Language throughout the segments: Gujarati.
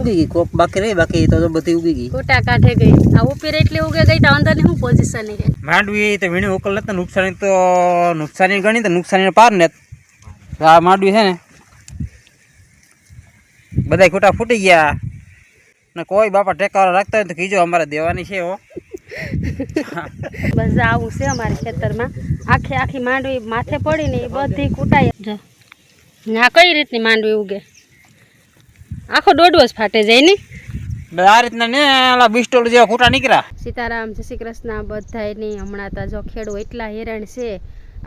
ઉગી ગઈ? કોક બાકી રહી બાકી તો તો બધી ઉગી ગઈ. કોટા કાઢે ગઈ. આ ઉપર એટલી ઉગે ગઈ તો અંદરની શું પોઝિશન છે માંડવી તો વીણી ઉકલ નથી નુકસાની તો નુકસાની ગણી તો નુકસાની પાર ને તો આ માંડવી છે ને બધા ખોટા ફૂટી ગયા. ને કોઈ બાપા ટેકાવાળા રાખતા હોય તો કીજો અમારે દેવાની છે હો. બસ આવું છે અમારા ખેતરમાં. આખી આખી માંડવી માથે પડીને એ બધી કૂટાઈ જો ના કઈ રીતની માંડવી ઉગે? આખો દોડવો જ ફાટે જાય ને? આ રીતના ને ઓલા બિસ્ટોલ જેવા ખોટા નીકળ્યા. સીતારામ જય શ્રી કૃષ્ણ બધાયની હમણાં તો જો ખેડૂ એટલા હેરાન છે.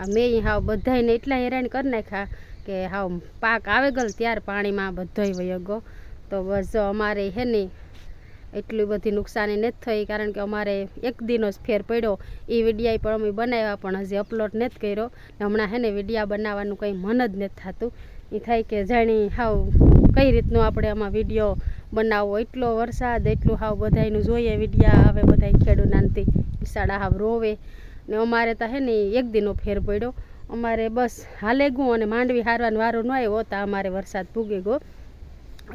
આ મેં હાવ બધાયને એટલા હેરાન કરી નાખ્યા કે હાવ પાક આવે ગલ ત્યાર પાણીમાં બધોય વયો ગયો. તો બસ જો અમારે હે ને એટલી બધી નુકસાની નથી થઈ કારણ કે અમારે એક દિનો જ ફેર પડ્યો. એ વિડીયા પણ અમે બનાવ્યા પણ હજી અપલોડ નથી કર્યો. હમણાં હે ને વિડીયા બનાવવાનું કંઈ મન જ નથી થતું. એ થાય કે જાણી હાવ કઈ રીતનું આપણે આમાં વીડિયો બનાવવો? એટલો વરસાદ, એટલું હાવ બધાયનું જોઈએ વિડીયા આવે બધાય ખેડૂ નાનથી બિસાડા હાવ રોવે. ને અમારે તો હે ને એક દિનો ફેર પડ્યો. અમારે બસ હાલે ગયું અને માંડવી હારવાનો વારો ન આવ્યો તો અમારે વરસાદ ભૂગી ગયો.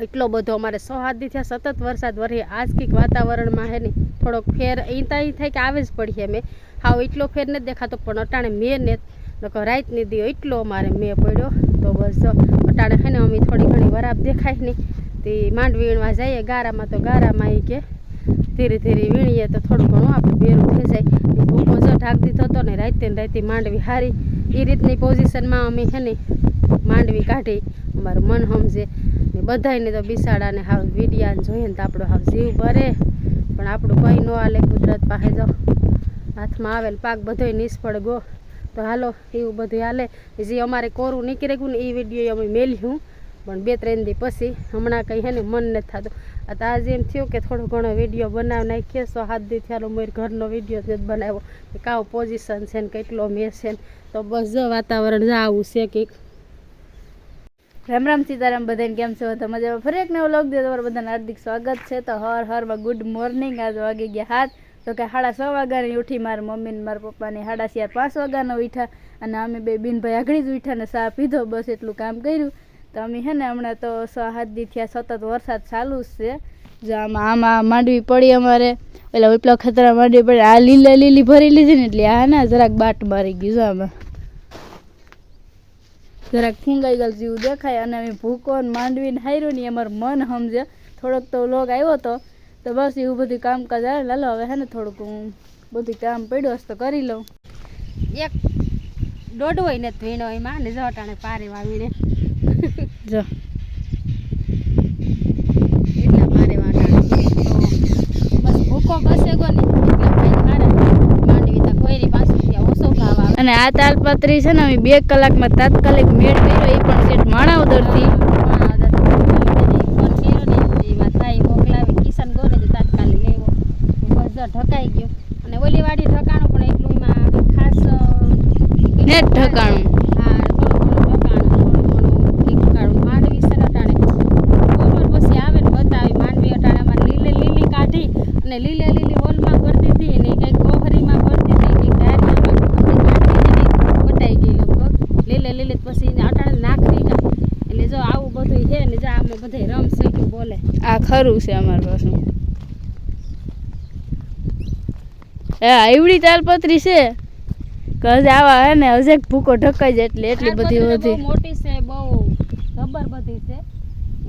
એટલો બધો અમારે સો હાથ થયા, સતત વરસાદ વરે આજ કંઈક વાતાવરણમાં હે ને થોડોક ફેર અહીં ત્યાં થાય કે આવે જ પડીએ અમે. હાવ એટલો ફેર નથી દેખાતો, પણ અટાણે મેં ને નકર રાતની દી એટલો અમારે મેં પડ્યો, તો બસ જો અટાણે હે ને અમે થોડી ઘણી વરાપ દેખાય નહીં. તે માંડવી વીણવા જઈએ, ગારામાં તો ગારામાં એ કે ધીરે ધીરે વીણીએ તો થોડું ઘણું આપણે ભેરું થઈ જાય. ભૂખો જો ઢાંકતી થતો ને રાતે ને રાતે માંડવી હારી. એ રીતની પોઝિશનમાં અમે હે ને માંડવી કાઢી. અમારું મન સમજે ને બધાને તો બિસાડાને હાવ વીડિયાને જોઈએ ને તો આપણો હાવ જીવ ભરે. પણ આપણું કંઈ ન હાલે કુદરત પાસે જાઓ હાથમાં આવેલ પાક બધોય નિષ્ફળ ગો તો હાલો, એવું બધું હાલે. જે અમારે કોરું નીકળી ગયું ને એ વીડિયો અમે મેલ્યું પણ બે ત્રણ દી પછી હમણાં કંઈ હે ને મન નથી થતું. આ તો આજે એમ થયું કે થોડો ઘણો વીડિયો બનાવી નાખીએ સો હાથ દી થયાનો મારી ઘરનો વીડિયો જ બનાવ્યો. કે કાવ પોઝિશન છે ને કેટલો મેં છે ને. તો બસ જો વાતાવરણ આવું છે કંઈક. રામ રામ સીતારામ બધાને કેમ છો? તો મજામાં? ફરી એક નવો લોક દે તમારા બધાને હાર્દિક સ્વાગત છે. તો હર હરમાં ગુડ મોર્નિંગ આજ વાગી ગયા હાથ. તો કે સાડા છ વાગ્યાની ઉઠી મારા મમ્મી ને મારા પપ્પાની સાડા ચાર પાંચ વાગ્યાનો ઉઠ્યા અને અમે બે બિનભાઈ આગળ જ ઉઠ્યા ને ચા પીધો, બસ એટલું કામ કર્યું. તો અમે હે ને હમણાં તો સાત દી થયા, સતત વરસાદ ચાલુ જ છે. જો આમાં આમાં માંડવી પડી અમારે. પેલા ઉપલા ખતરા માંડવી પડી, આ લીલે લીલી ભરી લીધી ને એટલે આ ના જરાક બાટ મારી ગયું જો આમાં. જરાક ફૂંગાઈ ગયેલ જેવું દેખાય અને અમે ભૂકો માંડવીને હાર્યું ને અમારું મન સમજે. થોડોક તો લોગ આવ્યો હતો તો બસ એવું બધું કામકાજ આવે. લાલો હવે હે ને થોડુંક હું બધું કામ પડ્યું હશે તો કરી લઉં. એક દોઢ હોય ને ભીણો એમાં ને જો અટાણે પારે વાવીને જો. એટલા પારે વાટાણે બસ ભૂકો બસે ભાવ અને આ તાલપત્રી છે ને અમે બે કલાકમાં તાત્કાલિક મેળ કર્યો એ પણ સેટ માણાવદરથી ઢકાઈ ગયો અને ઓલી વાડી ઢકાણું પણ એટલું એમાં ખાસ અ, ને જ ઢકાણું હા થોડું ઘણું ઢકાણું થોડું ઘણું ઠીક ઠાકું. માંડવી છે ને અટાણે બપોર પછી આવે ને બતાવી માંડવી અટાણે અમારે લીલે લીલી કાઢી અને લીલે લીલી હોલમાં ભરતી હતી ને કંઈક કોહરીમાં ભરતી હતી કંઈક ડાયરીમાં બટાઈ ગઈ લગભગ લીલે લીલી જ પછી એને અટાણે નાખતી ના એટલે જો આવું બધું છે ને જો આમાં બધે રમ સૈકું બોલે આ ખરું છે અમારી પાસે. હા એવડી તાલપત્રી છે. કે આવા હે ને હજી ભૂકો ઢકાઈ જાય એટલે એટલી બધી તાડપત્રી મોટી છે બહુ જબર બધી છે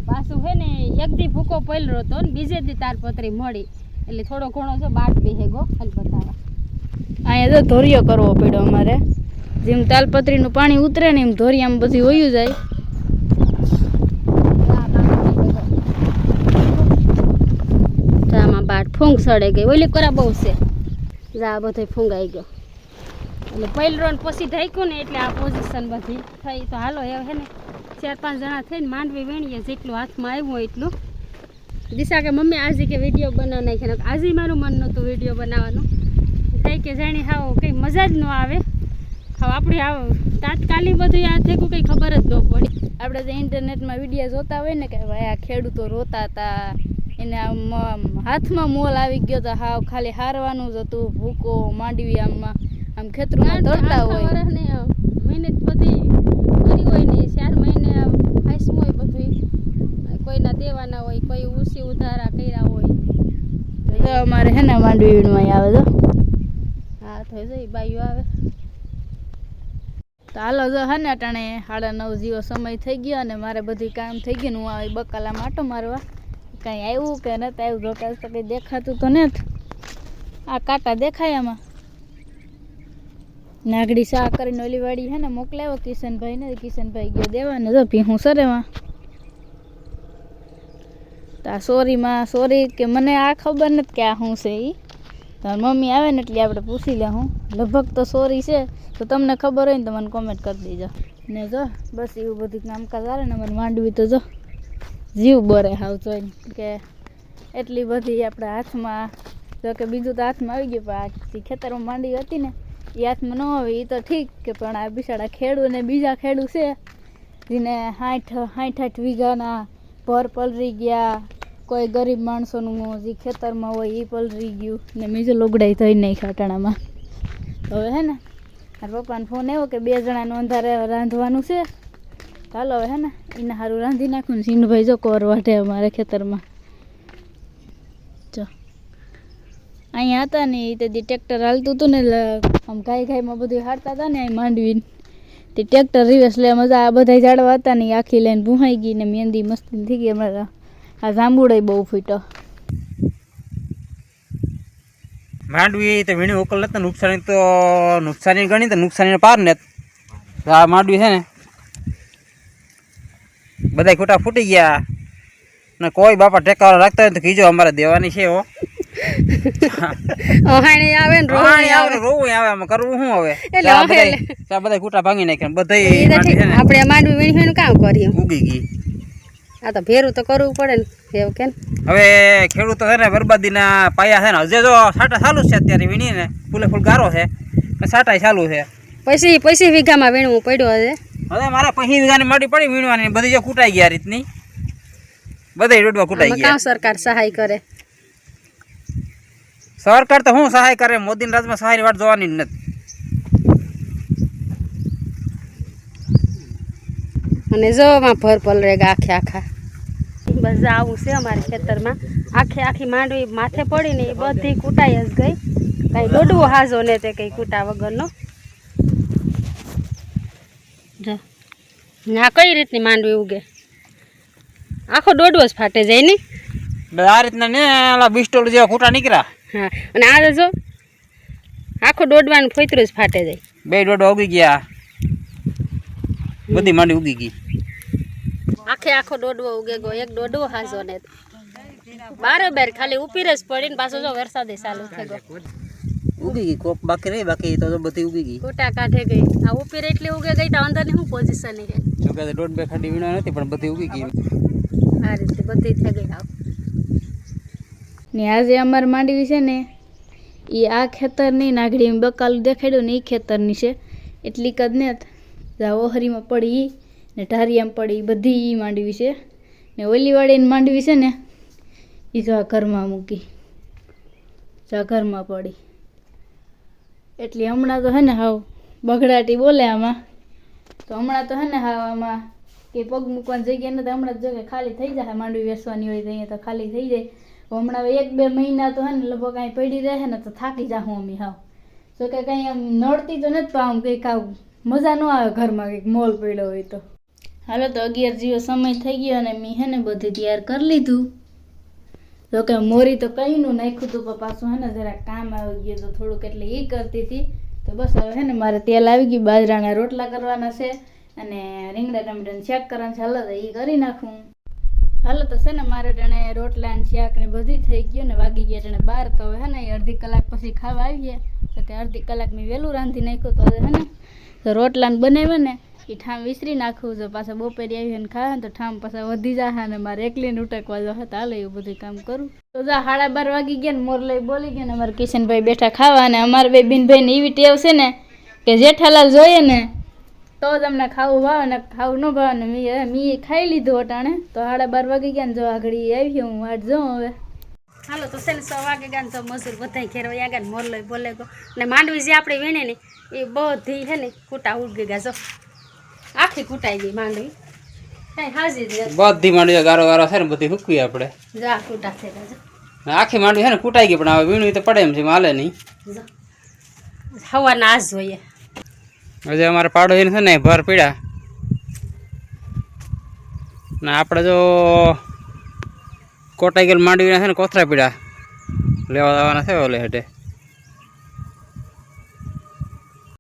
પાછું છે ને એક દી ભૂકો પલરો હતો ને બીજે દી તાલપત્રી મળી. એટલે થોડો ઘણો જો બાટ હે ગો ખાલી બતાવા. અહીંયા તો ધોરિયો કરવો પડ્યો અમારે. જેમ તાલપત્રીનું પાણી ઉતરે ને એમ ધોરિયામાં બધી હોયું જાય આમાં બાટ ફૂંગ સડે ગઈ. ઓલી કરા બહુ છે. જા બધો ફૂંગાઈ ગયો. એટલે પલરો ને પછી ઢાંક્યું ને એટલે આ પોઝિશન બધી થઈ. તો હાલો એ હે ને, ચાર પાંચ જણા થઈને માંડવી વેણીએ, જેટલું હાથમાં આવ્યું હોય એટલું. દિશા કે મમ્મી આજે કે વીડિયો બનાવ નાખ્યો આજે મારું મન નહોતું વીડિયો બનાવવાનું. થાય કે જાણી હાવ કંઈ મજા જ ન આવે. હવે આપણે આવ તાત્કાલિક બધું યાદ થયું કંઈ ખબર જ ન પડી. આપણે જે ઇન્ટરનેટમાં વીડિયો જોતા હોય ને કે ભાઈ આ ખેડૂતો રોતા હતા એને હાથમાં મોલ આવી ગયો તો હાવ ખાલી હારવાનું જ હતું ભૂકો માંડવી આમમાં આમ ખેતરમાં દોડતા હોય. મહેનત બધી કરી હોય ને ચાર મહિને ફાઈસમાં હોય બધું કોઈના દેવાના હોય કોઈ ઉસી અમારે હે ને માંડવી આવે તો હા તો જાય બાઈઓ આવે. તો હાલો જો હે ને અટાણે સાડા નવ જેવો સમય થઈ ગયો અને મારે બધી કામ થઈ ગયું હું આવી બકાલા માટો મારવા. કાંઈ આવ્યું કે નથી આવ્યું? રોકાસ તો કંઈ દેખાતું તો નથી. આ કાંટા દેખાય આમાં? નાગડી શાહ કરીને ઓલી વાડી હે ને મોકલાવ્યો કિશનભાઈ ને કિશનભાઈ ગયો દેવાને. જો ભીહું સરેમાં તો આ સોરીમાં, સોરી કે મને આ ખબર નથી કે આ શું છે એ તાર મમ્મી આવે ને એટલે આપણે પૂછી લે હું. લગભગ તો સોરી છે. તો તમને ખબર હોય ને તો મને કોમેન્ટ કરી દેજો. ને જો, બસ એવું બધું કામકાજ આવે ને, મને માંડવી તો જો. જીવ બરે હાવ જોઈને કે એટલી બધી આપણા હાથમાં, જો કે બીજું તો હાથમાં આવી ગયું, પણ આ ખેતરમાં માંડી હતી ને એ હાથમાં ન આવે એ તો ઠીક કે પણ આ બિચારા ખેડૂ ને બીજા ખેડૂ છે, જેને સાઠ સાઠ આઠ વીઘાના ભર પલરી ગયા, કોઈ ગરીબ માણસોનું જે ખેતરમાં હોય એ પલરી ગયું ને બીજું લોગડાઈ થઈ નહીં ખાટાણામાં હવે હે ને પપ્પાનો ફોન આવ્યો કે બે જણાનું અંધારે રાંધવાનું છે ચાલો હવે હે ને એને સારું રાંધી નાખું ને સિંધુભાઈ જો કોર વાઢે અમારે ખેતરમાં. જો. અહીંયા હતા ને એ તેથી ટ્રેક્ટર હાલતું હતું ને આમ ગાય ગાયમાં બધું હારતા હતા ને અહીં માંડવીને. તે ટ્રેક્ટર રિવર્સ લે, મજા આ બધા ઝાડવા હતા ને આખી લઈને ભૂહાઈ ગઈ ને મહેંદી મસ્તી થઈ ગઈ અમારા. આ જાંબુડાય બહુ ફૂટ્યો. માંડવી તો વીણી ઉકલ નથી નુકસાની તો, નુકસાની ગણી તો નુકસાની પાર ને આ માંડવી છે ને બધા ખોટા ફૂટી ગયા. ને કોઈ બાપા ટેકાવાળા રાખતા હોય તો કીજો અમારે દેવાની છે હો. ઓહાણી આવે ને રોહાણી આવે રોવું આવે. આમાં કરવું શું હવે? એટલે આ બધા ખોટા ભાંગી નાખ્યા બધા માંડવી ને. આપણે માંડવી વીણી કામ કરીએ ઉગી ગઈ. આ તો ભેરું તો કરવું પડે ને એવું હવે ખેડૂતો છે ને બરબાદીના પાયા છે ને હજે જો સાટા ચાલુ છે અત્યારે વીણી ને ફૂલે ફૂલ ગારો છે ને સાટાય ચાલુ છે. પછી પછી વીઘામાં વીણવું પડ્યું હશે. હવે મારે પહી વીઘાની માટી પડી વીણવાની બધી જો કૂટાઈ ગયા રીતની. બધા રોડવા કૂટાઈ ગયા. સરકાર સહાય કરે? સરકાર તો શું સહાય કરે? મોદી રાજમાં સહાયની વાત જોવાની જ નથી. અને જો આમાં ભર પલરેગા આખે આખા. બસ આવું છે અમારે ખેતરમાં. આખે આખી માંડવી માથે પડીને એ બધી કૂટાઈ જ ગઈ. કાંઈ દોડવું હાજો ને તે કંઈ કૂટા વગરનો. ને કઈ રીતની માંડવી ઉગે? આખો દોડવો જ ફાટે જાય ને? આ રીતના ને ઓલા બિસ્ટોલ જેવા ફૂટા નીકળ્યા. હા અને આ જો આખો દોડવાનું ફોતરું જ ફાટે જાય. બે દોડવા ઉગી ગયા. બધી માંડી ઉગી ગઈ. આખે આખો દોડવો ઉગે ગયો એક દોડવો હાજો ને. બારોબાર ખાલી ઉપીર જ પડીને પાછો જો વરસાદે ચાલુ થઈ ગયો. ઉગી ગઈ કોક બાકી રહી બાકી તો બધી ઉગી ગઈ. કોટા કાઢે ગઈ. આ ઉપર એટલે ઉગે ગઈ તો અંદરની શું પોઝિશન છે? જો કે દોઢ બે ખાંડી વીણા નથી પણ બધી ઉગી ગઈ. આ રીતે બધી થઈ ગઈ આવ. ને આજે અમારે માંડવી છે ને એ આ ખેતરની નાગડી બકાલું દેખાડ્યું ને એ ખેતરની છે. એટલી કદ ને જા ઓહરીમાં પડી ને ઢારિયામાં પડી બધી એ માંડવી છે. ને ઓલીવાળીની માંડવી છે ને એ જો આ ઘરમાં મૂકી. જો આ ઘરમાં પડી. એટલે હમણાં તો હે ને હાવ બગડાટી બોલે આમાં. તો હમણાં તો હે ને હાવ આમાં કે પગ મૂકવાની જગ્યા નથી, હમણાં જ જો ખાલી થઈ જાય, માંડવી વેસવાની હોય તો અહીંયા તો ખાલી થઈ જાય. હમણાં એક બે મહિના તો હે ને લગભગ કાંઈ પડી રહે ને તો થાકી જાઉં અમે હાવ. તો કે કંઈ આમ નડતી તો નથી પાઉં કંઈક આવું મજા ન આવે ઘરમાં કંઈક મોલ પડ્યો હોય તો. હાલો તો અગિયાર જેવો સમય થઈ ગયો અને મેં હે ને બધું તૈયાર કરી લીધું. તો કે મોરી તો કઈનું નાખ્યું હતું પણ પાછું હે ને જરા કામ આવી ગયું તો થોડુંક એટલે એ કરતી હતી. તો બસ હવે હે ને મારે તેલ આવી ગયું, બાજરાના રોટલા કરવાના છે અને રીંગણા ટમેટાનું શાક કરવાનું છે. હાલો તો એ કરી નાખું. હાલો તો છે ને મારે ટણે રોટલા ને શાક ને બધી થઈ ગયું ને વાગી ગયા ટણે બાર, તો હવે હે ને અડધી કલાક પછી ખાવા આવીએ. તો કે અડધી કલાક મેં વહેલું રાંધી નાખ્યું, તો હવે હે ને તો રોટલા ને બનાવ્યા ને એ ઠામ વિસરી નાખવું છે પાછા બપોરે આવી ને ખાવા તો ઠામ પાછા વધી જાય ને મારે એકલીને ઉટકવા જો હતા હાલે એવું બધું કામ કરું. તો જા સાડા બાર વાગી ગયા ને મોરલાઈ બોલી ગયા ને અમારે કિશનભાઈ બેઠા ખાવા અને અમારે બે બિનભાઈ ને એવી ટેવ છે ને કે જેઠાલાલ જોઈએ ને તો જ અમને ખાવું ભાવે ને ખાવું ન ભાવે ને મેં મેં ખાઈ લીધું અટાણે તો સાડા બાર વાગી ગયા ને જો આગળ આવી હું વાટ જાઉં હવે. હાલો, તો છે ને સો વાગે ગયા ને તો મજૂર બધા ઘેર વયા ગયા ને મોરલો બોલે ગો ને માંડવી જે આપણે વીણે ને એ બધી છે ને કૂટા ઉગી ગયા, જો. આખી કૂટાઈ ગઈ માંડવી. બધી માંડવી ગારો ગારો છે ને બધી હુકવી આપણે. જા કૂટા થઈ આખી માંડવી છે ને કૂટાઈ ગઈ પણ હવે વીણવી તો પડે એમ છે માલે નહીં. હવા ના જોઈએ. હજી અમારે પાડો એને છે ને ભર પીડા. ને આપણે જો કોટાઈ ગયેલ માંડવીના છે ને કોથરા પીડા લેવા આવવાના છે ઓલે હેઠે.